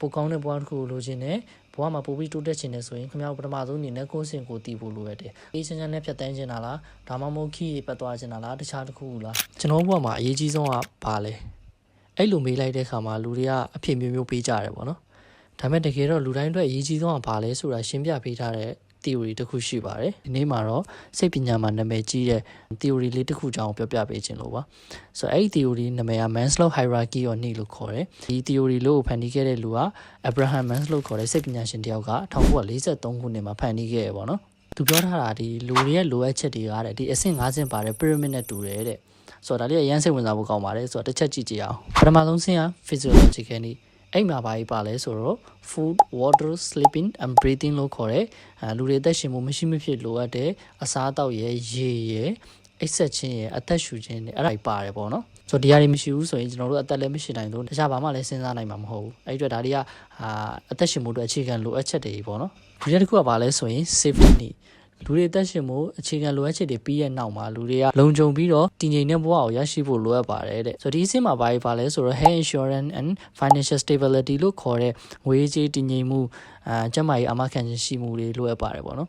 ပိုကောင်းတဲ့ဘဝတစ်ခုကိုလိုချင်တယ်ဘဝမှာပိုပြီးတိုးတက်ချင်တယ်ဆိုရင်ခင်ဗျားတို့ပထမဆုံးအနေနဲ့ကိုယ့်စင်ကိုတည်ဖို့လိုရတယ်အေးချမ်းချမ်းနဲ့ဖြတ်တန်းချင်တာလားဒါမှမဟုတ်ခီးရေပတ်သွားချင်တာလားတခြားတစ်ခုခုလားကျွန်တော်ဘဝမှာအရေးကြီးဆုံးကဘာလဲအဲ့လိုမေးလိုက်တဲ့အခါမှာလူတွေကအဖြစ်မျိုးမျိုးပေးကြတယ်ပေါ့နော်ဒါပေမဲ့တကယ်တော့လူတိုင်းအတွက်အရေးကြီးဆုံးကဘာလဲဆိုတာရှင်းပြပေးထားတဲ့ theory တစ်ခုရှိပါတယ်ဒီနေ့မှာတော့စိတ်ပညာမှာနာမည်ကြီးတဲ့ theory လေးတစ်ခုကြောင်းပြောပြပေးခြင်းလို့ပါဆိုတော့အဲ့ဒီ theory နာမည်က Maslow hierarchy of need လို့ခေါ်တယ်ဒီ theory လို့ဖန်တီးခဲ့တဲ့လူက Abraham Maslow ခေါ်တဲ့စိတ်ပညာရှင်တစ်ယောက်က1943ခုနှစ်မှာဖန်တီးခဲ့ရပေါ့နော်သူပြောထားတာဒီလူတွေရဲ့လိုအပ်ချက်တွေကတဲ့ဒီအဆင့်၅ဆင့်ပါတဲ့ pyramid နဲ့တူတယ်တဲ့ဆိုတော့ဒါလေးအရင်စိတ်ဝင်စားဖို့ကောင်းပါတယ်ဆိုတော့တစ်ချက်ကြည့်ကြည့်အောင်ပထမဆုံးဆင့်က physiological need အဲ့မှာဘာကြီးပါလဲဆိုတော့ food water sleeping and breathing လို့ခေါ်တဲ့အဲလူတွေအသက်ရှင်မှုမရှိမဖြစ်လိုအပ်တဲ့အစားအသောက်ရဲ့ရေရဲ့အိပ်ဆက်ခြင်းရဲ့အသက်ရှူခြင်းတွေအဲ့ဒါကြီးပါတယ်ပေါ့နော်ဆိုတော့ဒီဟာတွေမရှိဘူးဆိုရင်ကျွန်တော်တို့အသက်လည်းမရှိနိုင်ဘူးတခြားဘာမှလည်းစဉ်းစားနိုင်မှာမဟုတ်ဘူးအဲ့ဒီအတွက်ဒါတွေကအာအသက်ရှင်မှုအတွက်အခြေခံလိုအပ်ချက်တွေပေါ့နော်ဒီတစ်ခုကဘာလဲဆိုရင် safety need လူတွေတက်ရှင်မှုအခြေခံလိုအပ်ချက်တွေပြီးရဲ့နောက်မှာလူတွေကလုံခြုံပြီးတော့တည်ငြိမ်တဲ့ဘဝကိုရရှိဖို့လိုအပ်ပါတယ်တဲ့ဆိုတော့ဒီအဆင့်မှာဘာကြီးပါလဲဆိုတော့ health insurance and financial stability လို့ခေါ်တဲ့ငွေကြေးတည်ငြိမ်မှု အာကျန်းမာရေးအမခံခြင်းရှိမှုတွေလိုအပ်ပါတယ်ပေါ့နော်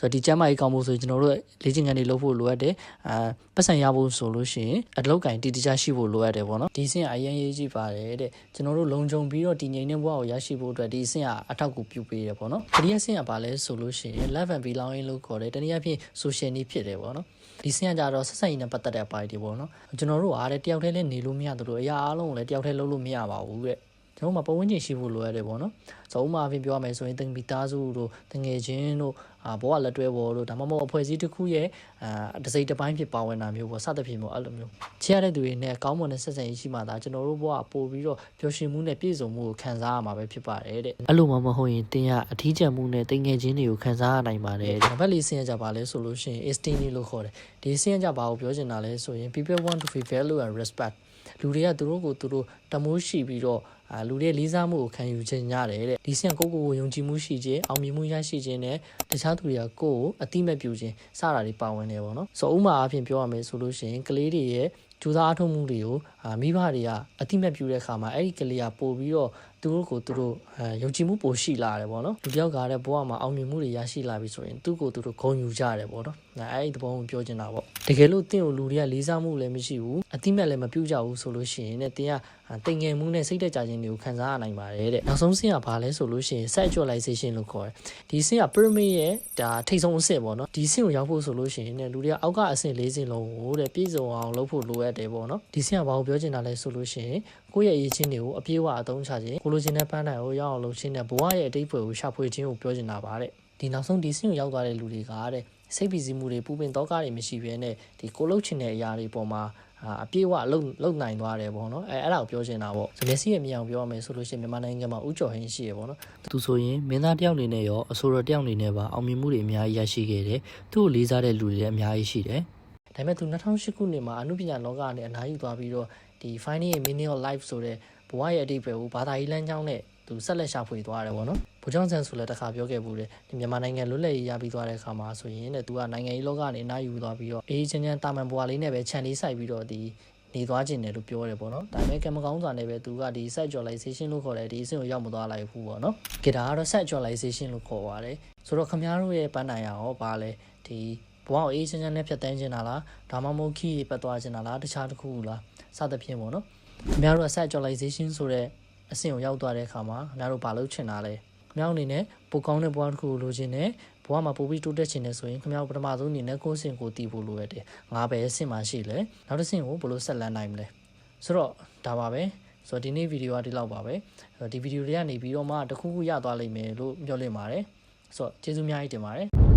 ဆိုတော့ဒီကျန်းမာရေးကောင်းဖို့ဆိုရင်ကျွန်တော်တို့လေ့ကျင့်ခန်းတွေလုပ်ဖို့လိုအပ်တယ်အာပတ်စံရဖို့ဆိုလို့ရှိရင်အလုပ်ကင်တည်တည်ချရှိဖို့လိုအပ်တယ်ပေါ့နော်ဒီအဆင့်အရင်ရေးကြည့်ပါတယ်တဲ့ကျွန်တော်တို့လုံခြုံပြီးတော့တည်ငြိမ်တဲ့ဘဝကိုရရှိဖို့အတွက်ဒီအဆင့်ကအထောက်အကူပြုပေးတယ်ပေါ့နော်ဒီအဆင့်ကဘာလဲဆိုလို့ရှိရင် love and belonging လို့ခေါ်တယ်တနည်းအားဖြင့် social need ဖြစ်တယ်ပေါ့နော်ဒီစင်ကကြတော့ဆက်ဆက်ရည်နဲ့ပတ်သက်တဲ့အပိုင်းတွေပေါ့နော်ကျွန်တော်တို့အားတဲ့တယောက်တည်းလည်းနေလို့မရသလိုအရာအားလုံးကိုလည်းတယောက်တည်းလုပ်လို့မရပါဘူးတဲ့ ကျွန်တော်တို့မှာပတ်ဝန်းကျင်ရှိဖို့လိုရတယ်ပေါ့နော်ဆိုတော့ဥပမာအဖြစ်ပြောရမယ်ဆိုရင်တင်ပီသားစုတို့တငယ်ချင်းတို့အာဘောကလက်တွဲပေါ်တို့ဒါမှမဟုတ်အဖွဲ့အစည်းတစ်ခုရဲ့အာတစ်စိတ်တစ်ပိုင်းဖြစ်ပါဝင်တာမျိုးပေါ့စသဖြင့်ပေါ့အဲ့လိုမျိုးချရတဲ့သူတွေနဲ့ကောင်းမွန်တဲ့ဆက်ဆံရေးရှိမှသာကျွန်တော်တို့ဘောကပို့ပြီးတော့ပျော်ရွှင်မှုနဲ့ပြည့်စုံမှုကိုခံစားရမှာပဲဖြစ်ပါတယ်တဲ့အဲ့လိုမှမဟုတ်ရင်တင်းကအထီးကျန်မှုနဲ့တငယ်ချင်းတွေကိုခံစားရနိုင်ပါတယ်တဲ့နံပါတ်၄ဆင်းရကြပါလဲဆိုလို့ရှိရင် esteem လို့ခေါ်တယ်ဒီဆင်းရကြပါကိုပြောချင်တာလဲဆိုရင် people want to feel value and respect လူတွေကသူတို့ကိုသူတို့တမိုးရှိပြီးတော့အာလူတွေလေးစားမှုကိုခံယူခြင်းရတယ်တဲ့ဒီဆင့်ကိုကိုကိုယုံကြည်မှုရှိခြင်းအောင်မြင်မှုရရှိခြင်းနဲ့တခြားသူတွေကကိုကိုအတိမတ်ပြုခြင်းစတာတွေပါဝင်နေပါတော့ဆိုဥမာအဖြစ်ပြောရမယ်ဆိုလို့ရှိရင်ကလေးတွေရဲ့ကြိုးစားအထောက်မှုတွေကိုအာမိဘတွေကအတိမတ်ပြုတဲ့အခါမှာအဲ့ဒီကလေးကပို့ပြီးတော့ သူတို့ကိုသူတို့အဲယုံကြည်မှုပိုရှိလာတယ်ပေါ့နော်လူတယောက်ကလည်းဘဝမှာအောင်မြင်မှုတွေရရှိလာပြီဆိုရင်သူ့ကိုသူတို့ဂုဏ်ယူကြတယ်ပေါ့နော်အဲ့ဒီသဘောကိုပြောချင်တာပေါ့တကယ်လို့တင့်ကိုလူတွေကလေးစားမှုလည်းမရှိဘူးအတိမတ်လည်းမပြုတ်ကြဘူးဆိုလို့ရှိရင်တဲ့တင်ကတိမ်ငယ်မှုနဲ့စိတ်တက်ကြခြင်းတွေကိုခံစားရနိုင်ပါတယ်တဲ့နောက်ဆုံးဆင့်ကဘာလဲဆိုလို့ရှိရင် set actualization လို့ခေါ်တယ်ဒီဆင့်က pyramid ရဲ့ဒါထိပ်ဆုံးအဆင့်ပေါ့နော်ဒီဆင့်ကိုရောက်ဖို့ဆိုလို့ရှိရင်တဲ့လူတွေကအောက်ကအဆင့်၄ဆင့်လုံးကိုတဲ့ပြည့်စုံအောင်လုပ်ဖို့လိုအပ်တယ်ပေါ့နော်ဒီဆင့်ကဘာကိုပြောချင်တာလဲဆိုလို့ရှိရင်ကိုယ့်ရဲ့အရေးချင်းတွေကိုအပြည့်အဝအသုံးချခြင်းကိုလိုချင်တဲ့ပန်းတိုင်ကိုရောက်အောင်လုပ်ခြင်းနဲ့ဘဝရဲ့အတိတ်ဘွယ်ကိုရှာဖွေခြင်းကိုပြောချင်တာပါတဲ့ဒီနောက်ဆုံးဒီဆင့်ကိုရောက်သွားတဲ့လူတွေကတဲ့စိတ်ပီစီမှုတွေပူပင်တော့ကားတွေမရှိဘဲနဲ့ဒီကိုလှုပ်ချင်တဲ့အရာတွေပေါ်မှာ အပြေးဝလုံလုံနိုင်သွားတယ်ပေါ့နော်အဲအဲ့ဒါကိုပြောချင်တာပေါ့ဆိုမျက်စိရဲ့မြင်အောင်ပြောရမယ်ဆိုလို့ရှိရင်မြန်မာနိုင်ငံမှာဥကျော်ဟင်းရှိရပေါ့နော်သူဆိုရင်မင်းသားတယောက်အနေနဲ့ရောအဆိုတော်တယောက်အနေနဲ့ပါအောင်မြင်မှုတွေအများကြီးရရှိခဲ့တယ်သူ့ကိုလေးစားတဲ့လူတွေလည်းအများကြီးရှိတယ်ဒါပေမဲ့သူ2008ခုနှစ်မှာအမှုပညာလောကကနေအနားယူသွားပြီးတော့ဒီ finding a meaning of life ဆိုတဲ့ဘဝရဲ့အတိတ်ပဲကိုဘာသာရေးလမ်းကြောင်းနဲ့ သူဆက်လက်ရှာဖွေသွားတယ်ပေါ့နော်ဘိုးချောင်းဆန်ဆိုလည်းတစ်ခါပြောခဲ့ဘူးတယ်ဒီမြန်မာနိုင်ငံလွတ်လပ်ရေးရပြီးသွားတဲ့အခါမှာဆိုရင်တဲ့သူကနိုင်ငံရေးလောကကနေနားယူသွားပြီးတော့အေးချမ်းချမ်းတာမန်ဘွားလေးနဲ့ပဲခြံလေးဆိုင်ပြီးတော့ဒီနေသွားခြင်းတယ်လို့ပြောတယ်ပေါ့နော်ဒါပေမဲ့ကံမကောင်းစွာနဲ့ပဲသူကဒီ set actualization လို့ခေါ်တဲ့ဒီအဆင့်ကိုရောက်မသွားလိုက်ဘူးပေါ့နော်ဂီတာကတော့ set actualization လို့ခေါ်ပါတယ်ဆိုတော့ခင်ဗျားတို့ရဲ့ပန်းတိုင်ရရောပါလဲဒီဘဝကိုအေးချမ်းချမ်းနဲ့ဖြတ်တန်းခြင်းတာလားဒါမှမဟုတ်ခီးပတ်သွားခြင်းတာလားတခြားတစ်ခုလားစသဖြင့်ပေါ့နော်ခင်ဗျားတို့က set actualization ဆိုတဲ့ အဆင့်ကိုရောက်သွားတဲ့အခါမှာခင်ဗျားတို့ဘာလုပ်ချင်တာလဲခင်ဗျားတို့အနေနဲ့ပိုကောင်းတဲ့ဘဝတစ်ခုကိုလိုချင်တယ်ဘဝမှာပိုပြီးတိုးတက်ချင်တယ်ဆိုရင်ခင်ဗျားတို့ပထမဆုံးအနေနဲ့ကိုယ့်အဆင့်ကိုတည်ဖို့လိုရတယ်ငါပဲအဆင့်မှာရှိလဲနောက်တစ်ဆင့်ကိုဘယ်လိုဆက်လန်းနိုင်မလဲဆိုတော့ဒါပါပဲဆိုတော့ဒီနေ့ဗီဒီယိုကဒီလောက်ပါပဲဒီဗီဒီယိုတွေကနေပြီးတော့မှတခုခုရသွားလိမ့်မယ်လို့ပြောလင့်ပါတယ်ဆိုတော့ကျေးဇူးအများကြီးတင်ပါတယ်